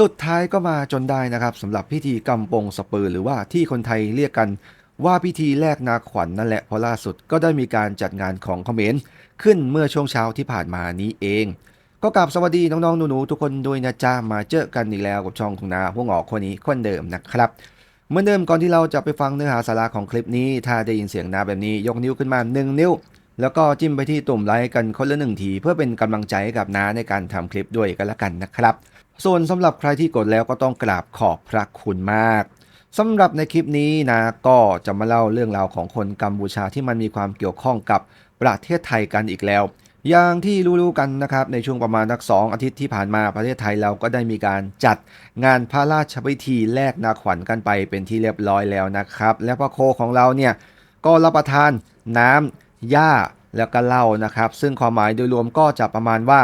สุดท้ายก็มาจนได้นะครับสำหรับพิธีกำปงสปือหรือว่าที่คนไทยเรียกกันว่าพิธีแลกนาขวัญนนั่นแหละเพราะล่าสุดก็ได้มีการจัดงานของเขมรขึ้นเมื่อช่วงเช้าที่ผ่านมานี้เอง ก็กราบสวัสดีน้องๆหนูๆทุกคนด้วยนะจ๊ะมาเจอกันอีกแล้วกับช่องของนาพวกหงอกคนนี้คนเดิมนะครับเหมือนเดิมก่อนที่เราจะไปฟังเนื้อหาสาระของคลิปนี้ ถ้าได้ยินเสียงนาแบบนี้ยกนิ้วขึ้นมา1นิ้ว แล้วก็จิ้มไปที่ตุ่มไลค์กันคนละหนึ่งทีเพื่อเป็นกำลังใจให้กับนาในการทำคลิปด้วยกันละกันนะครับ ส่วนสำหรับใครที่กดแล้วก็ต้องกราบขอบพระคุณมากสำหรับในคลิปนี้นะก็จะมาเล่าเรื่องราวของคนกัมพูชาที่มันมีความเกี่ยวข้องกับประเทศไทยกันอีกแล้ว อย่างที่รู้ๆกันนะครับในช่วงประมาณนักสองอาทิตย์ที่ผ่านมาประเทศไทยเราก็ได้มีการจัดงานพระราชพิธีแลกนาขวัญกันไปเป็นที่เรียบร้อยแล้วนะครับ และพระโคของเราเนี่ยก็รับประทานน้ำหญ้าแล้วก็เหล้านะครับ ซึ่งความหมายโดยรวมก็จะประมาณว่า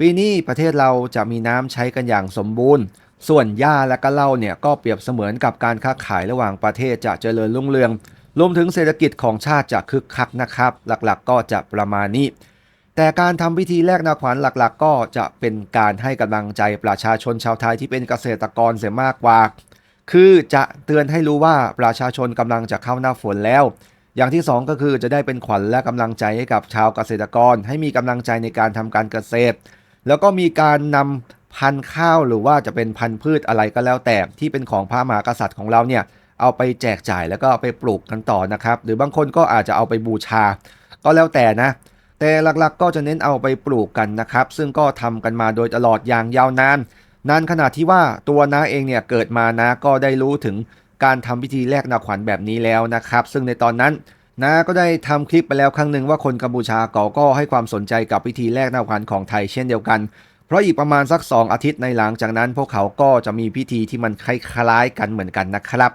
ปีนี้ประเทศเราจะมีน้ำใช้กันอย่างสมบูรณ์ ส่วนหญ้าและก็เหล้าเนี่ยก็เปรียบเสมือนกับการค้าขายระหว่างประเทศจะเจริญรุ่งเรือง รวมถึงเศรษฐกิจของชาติจะคึกคักนะครับ หลักๆ ก็จะประมาณนี้ แต่การทำพิธีแลกนาขวัญหลักๆ ก็จะเป็นการให้กำลังใจประชาชนชาวไทยที่เป็นเกษตรกรเสียมากกว่า คือจะเตือนให้รู้ว่าประชาชนกำลังจะเข้าหน้าฝนแล้วอย่างที่ 2 ก็คือจะได้เป็นขวัญและกำลังใจให้กับชาวเกษตรกร ให้มีกำลังใจในการทำการเกษตร แล้วก็มีการนำพันธุ์ข้าวหรือว่าจะเป็นพันธุ์พืชอะไรก็แล้วแต่ที่เป็นของพระมหากษัตริย์ของเราเนี่ยเอาไปแจกจ่ายแล้วก็ไปปลูกกันต่อนะครับ หรือบางคนก็อาจจะเอาไปบูชา ก็แล้วแต่นะ แต่หลักๆก็จะเน้นเอาไปปลูกกันนะครับ ซึ่งก็ทำกันมาโดยตลอดอย่างยาวนานนานขนาดที่ว่าตัวน้าเองเนี่ยเกิดมานะก็ได้รู้ถึงการทำพิธีแลกนาขวัญแบบนี้แล้วนะครับ ซึ่งในตอนนั้น น้าก็ได้ทำคลิปไปแล้วครั้งหนึ่งว่าคนกัมพูชาเก่าก็ให้ความสนใจกับพิธีแลกนาขวัญของไทยเช่นเดียวกัน เพราะอีกประมาณสัก 2 อาทิตย์ในหลังจากนั้น พวกเขาก็จะมีพิธีที่มันคล้ายๆกันเหมือนกันนะครับ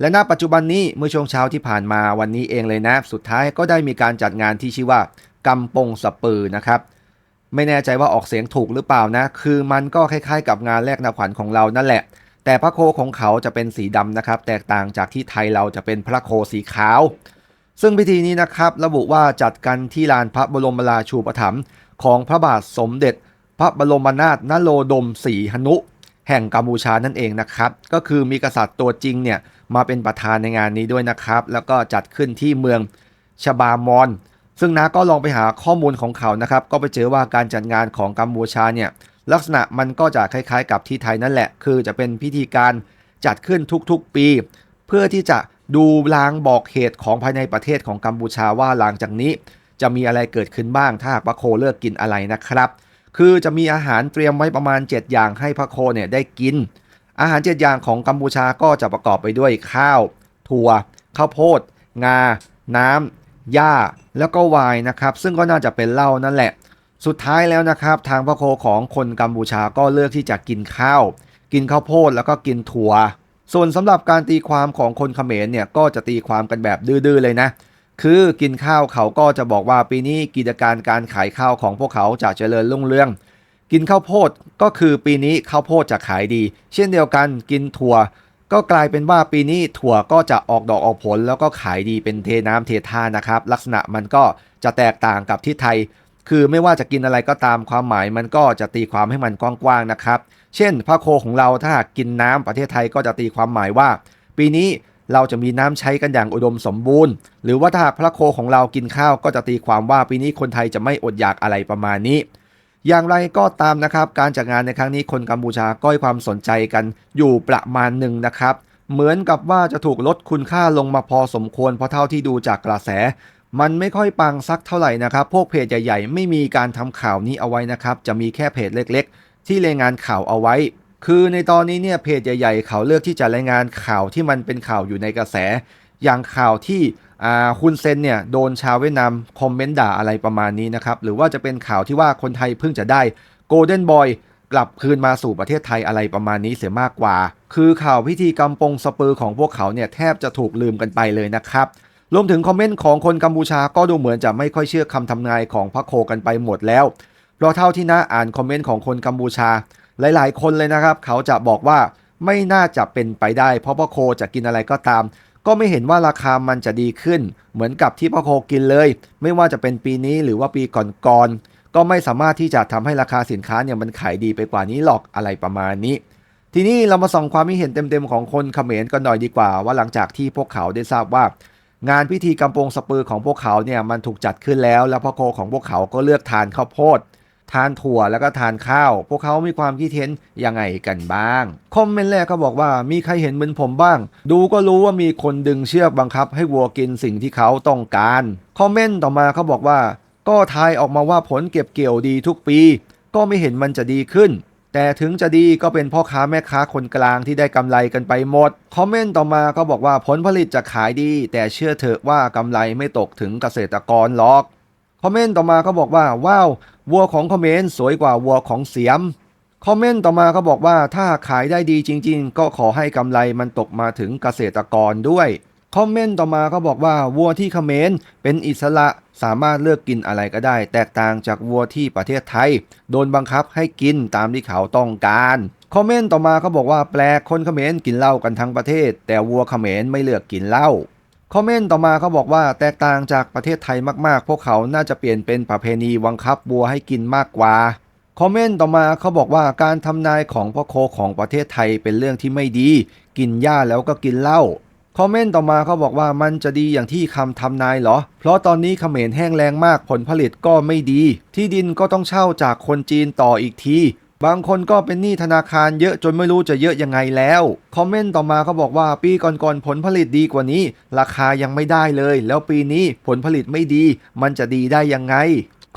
และณปัจจุบันนี้เมื่อช่วงเช้าที่ผ่านมาวันนี้เองเลยนะ สุดท้ายก็ได้มีการจัดงานที่ชื่อว่ากำปงสปือนะครับไม่แน่ใจว่าออกเสียงถูกหรือเปล่านะ คือมันก็คล้ายๆ กับงานแลกนาขวัญของเรานั่นแหละ แต่พระโคของเขาจะเป็นสีดำนะครับ แตกต่างจากที่ไทยเราจะเป็นพระโคสีขาว ซึ่งพิธีนี้นะครับระบุว่าจัดกันที่ลานพระบรมราชูปถัมภ์ของพระบาทสมเด็จ พระบรมนาถนโรดมศรีหนุ แห่งกัมพูชานั่นเองนะครับ ก็คือมีกษัตริย์ตัวจริงเนี่ยมาเป็นประธานในงานนี้ด้วยนะครับ แล้วก็จัดขึ้นที่เมืองชบามอน ซึ่งน้าก็ลองไปหาข้อมูลของเขานะครับ ก็ไปเจอว่าการจัดงานของกัมพูชาเนี่ยลักษณะมันก็จะคล้ายๆ กับที่ไทยนั่นแหละ คือจะเป็นพิธีการจัดขึ้นทุกๆปี เพื่อที่จะ ดูลางบอกเหตุของภายในประเทศของกัมพูชาว่าหลังจากนี้ จะมีอะไรเกิดขึ้นบ้างถ้าหากพระโคเลิกกินอะไรนะครับ คือจะมีอาหารเตรียมไว้ประมาณ 7 อย่างให้พระโคเนี่ยได้กิน อาหาร 7 อย่างของกัมพูชาก็จะประกอบไปด้วยข้าว ถั่ว ข้าวโพด งา น้ำหญ้า แล้วก็ไวน์นะครับ ซึ่งก็น่าจะเป็นเหล้านั่นแหละ สุดท้ายแล้วนะครับ ทางพระโคของคนกัมพูชาก็เลือกที่จะกินข้าว กินข้าวโพดแล้วก็กินถั่ว ส่วนสำหรับการตีความของคนเขมรเนี่ยก็จะตีความกันแบบดื้อๆเลยนะ คือกินข้าวเขาก็จะบอกว่าปีนี้กิจการการขายข้าวของพวกเขาจะเจริญรุ่งเรือง กินข้าวโพดก็คือปีนี้ข้าวโพดจะขายดี เช่นเดียวกันกินถั่ว ก็กลายเป็นว่าปีนี้ถั่วก็จะออกดอกออกผล แล้วก็ขายดีเป็นเทน้ำเทท่านะครับ ลักษณะมันก็จะแตกต่างกับที่ไทย คือไม่ว่าจะกินอะไรก็ตามความหมายมันก็จะตีความให้มันกว้างๆนะครับ เช่น พระโคของเราถ้าหากกินน้ำประเทศไทยก็จะตีความหมายว่า ปีนี้เราจะมีน้ำใช้กันอย่างอุดมสมบูรณ์ หรือว่าถ้าหากพระโคของเรากินข้าวก็จะตีความว่าปีนี้คนไทยจะไม่อดอยากอะไรประมาณนี้ อย่างไรก็ตามนะครับ การจัดงานในครั้งนี้คนกัมพูชาก็ให้ความสนใจกันอยู่ประมาณหนึ่งนะครับ เหมือนกับว่าจะถูกลดคุณค่าลงมาพอสมควรเพราะเท่าที่ดูจากกระแส มันไม่ค่อยปังสักเท่าไหร่นะครับ พวกเพจใหญ่ๆ ไม่มีการทำข่าวนี้เอาไว้นะครับ จะมีแค่เพจเล็กๆ ที่รายงานข่าวเอาไว้ คือในตอนนี้เนี่ยเพจใหญ่ๆเขาเลือกที่จะรายงานข่าวที่มันเป็นข่าวอยู่ในกระแส อย่างข่าวที่คุณเซนเนี่ยโดนชาวเวียดนามคอมเมนต์ด่าอะไรประมาณนี้นะครับ หรือว่าจะเป็นข่าวที่ว่าคนไทยเพิ่งจะได้โกลเด้นบอยกลับคืนมาสู่ประเทศไทยอะไรประมาณนี้เสียมากกว่า คือข่าวพิธีกรรมปงสปือของพวกเขาเนี่ยแทบจะถูกลืมกันไปเลยนะครับ รวมถึงคอมเมนต์ของคนกัมพูชาก็ดูเหมือนจะไม่ค่อยเชื่อคำทำนายของพระโคกันไปหมดแล้ว เพราะเท่าที่น้าอ่านคอมเมนต์ของคนกัมพูชา หลายๆ คนเลยนะครับ เขาจะบอกว่าไม่น่าจะเป็นไปได้ เพราะพระโคจะกินอะไรก็ตาม ก็ไม่เห็นว่าราคามันจะดีขึ้น เหมือนกับที่พระโคกินเลย ไม่ว่าจะเป็นปีนี้หรือว่าปีก่อนๆก็ไม่สามารถที่จะทำให้ราคาสินค้าเนี่ยมันขายดีไปกว่านี้หรอกอะไรประมาณนี้ ทีนี้เรามาส่องความคิดเห็นเต็มๆของคนเขมรกันหน่อยดีกว่า ว่าหลังจากที่พวกเขาได้ทราบว่างานพิธีกำปงสปือของพวกเขาเนี่ยมันถูกจัดขึ้นแล้ว แล้วพ่อโคของพวกเขาก็เลือกทานข้าวโพด ทานถั่วแล้วก็ทานข้าว พวกเขามีความคิดเห็นยังไงกันบ้าง คอมเมนต์แรกก็บอกว่ามีใครเห็นเหมือนผมบ้าง ดูก็รู้ว่ามีคนดึงเชือกบังคับ ให้วัวกินสิ่งที่เขาต้องการ คอมเมนต์ต่อมาเขาบอกว่า ก็ทายออกมาว่าผลเก็บเกี่ยวดีทุกปี ก็ไม่เห็นมันจะดีขึ้น แต่ถึงจะดีก็เป็นพ่อค้าแม่ค้าคนกลางที่ได้กำไรกันไปหมด คอมเมนต์ต่อมาก็บอกว่าผลผลิตจะขายดี แต่เชื่อเถอะว่ากำไรไม่ตกถึงเกษตรกรหรอกคอมเมนต์ต่อมาก็บอกว่าว้าว วัวของคอมเมนต์สวยกว่าวัวของเสียม คอมเมนต์ต่อมาก็บอกว่าถ้าขายได้ดีจริง ๆ ก็ขอให้กำไรมันตกมาถึงเกษตรกรด้วย คอมเมนต์ต่อมาก็บอกว่าวัวที่เขมรเป็นอิสระสามารถเลือกกินอะไรก็ได้ แตกต่างจากวัวที่ประเทศไทย โดนบังคับให้กินตามที่เขาต้องการคอมเมนต์ต่อมาก็บอกว่าแปลกคนเขมรกินเหล้ากันทั้งประเทศ แต่วัวเขมรไม่เลือกกินเหล้า คอมเมนต์ต่อมาเขาบอกว่าแตกต่างจากประเทศไทยมากๆ พวกเขาน่าจะเปลี่ยนเป็นประเพณีบังคับวัวให้กินมากกว่า คอมเมนต์ต่อมาเขาบอกว่าการทำนายของพ่อโคของประเทศไทยเป็นเรื่องที่ไม่ดี กินหญ้าแล้วก็กินเหล้าคอมเมนต์ต่อมาเขาบอกว่ามันจะดีอย่างที่คำทำนายเหรอ เพราะตอนนี้เขมรแห้งแรงมากผลผลิตก็ไม่ดี ที่ดินก็ต้องเช่าจากคนจีนต่ออีกที บางคนก็เป็นหนี้ธนาคารเยอะจนไม่รู้จะเยอะยังไงแล้ว คอมเมนต์ต่อมาเขาบอกว่าปีก่อนๆผลผลิตดีกว่านี้ ราคายังไม่ได้เลย แล้วปีนี้ผลผลิตไม่ดี มันจะดีได้ยังไง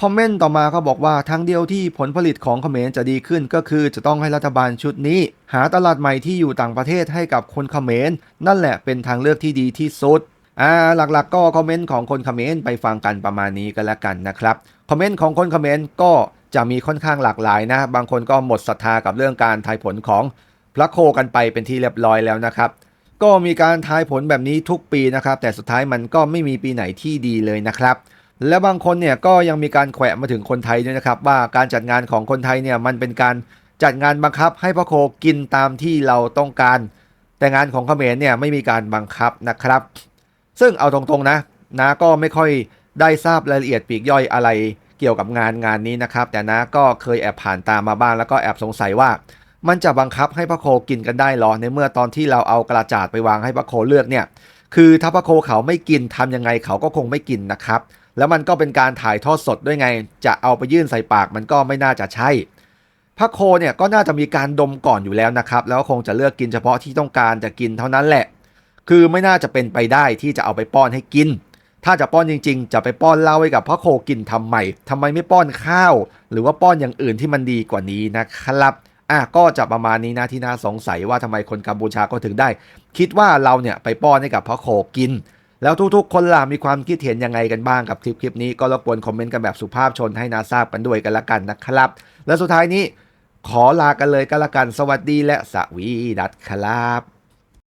คอมเมนต์ต่อมาเขาบอกว่าทางเดียวที่ผลผลิตของเขมรจะดีขึ้นก็คือจะต้องให้รัฐบาลชุดนี้ หาตลาดใหม่ที่อยู่ต่างประเทศให้กับคนเขมรนั่นแหละเป็นทางเลือกที่ดีที่สุดอ่าหลักๆ ก็คอมเมนต์ของคนเขมรไปฟังกันประมาณนี้กันแล้วกันนะครับคอมเมนต์ของคนเขมรก็ จะมีค่อนข้างหลากหลายนะ บางคนก็หมดศรัทธากับเรื่องการทายผลของพระโคกันไปเป็นที่เรียบร้อยแล้วนะครับ ก็มีการทายผลแบบนี้ทุกปีนะครับ แต่สุดท้ายมันก็ไม่มีปีไหนที่ดีเลยนะครับ และบางคนเนี่ยก็ยังมีการแขวะมาถึงคนไทยด้วยนะครับ ว่าการจัดงานของคนไทยเนี่ยมันเป็นการจัดงานบังคับให้พระโคกินตามที่เราต้องการ แต่งานของเขมรเนี่ยไม่มีการบังคับนะครับ ซึ่งเอาตรงๆนะนาก็ไม่ค่อยได้ทราบรายละเอียดปีกย่อยอะไร เกี่ยวกับงานงานนี้นะครับ แต่นาก็เคยแอบผ่านตามมาบ้างแล้วก็แอบสงสัยว่า มันจะบังคับให้พระโคกินกันได้หรอในเมื่อตอนที่เราเอากระจาดไปวางให้พระโคเลือกเนี่ยคือถ้าพระโคเขาไม่กินทำยังไงเขาก็คงไม่กินนะครับ แล้วมันก็เป็นการถ่ายทอดสดด้วยไง จะเอาไปยื่นใส่ปากมันก็ไม่น่าจะใช่พระโคเนี่ยก็น่าจะมีการดมก่อนอยู่แล้วนะครับ แล้วคงจะเลือกกินเฉพาะที่ต้องการจะกินเท่านั้นแหละ คือไม่น่าจะเป็นไปได้ที่จะเอาไปป้อนให้กิน ถ้าจะป้อนจริง ๆ จะไปป้อนเหล้าให้กับพระโคกินทำไมทำไมไม่ป้อนข้าว หรือว่าป้อนอย่างอื่นที่มันดีกว่านี้นะครับอะก็จะประมาณนี้นะที่น่าสงสัยว่าทำไมคนกัมพูชาก็ถึงได้ คิดว่าเราเนี่ยไปป้อนให้กับพระโคกิน แล้วทุกๆ คนล่ะมีความคิดเห็นยังไงกันบ้างกับคลิปคลิปนี้ก็รบกวนคอมเมนต์กันแบบสุภาพชนให้นาทราบกันด้วยกันละกันนะครับ และสุดท้ายนี้ขอลากันเลยกันละกันสวัสดีและสวีดัสครับ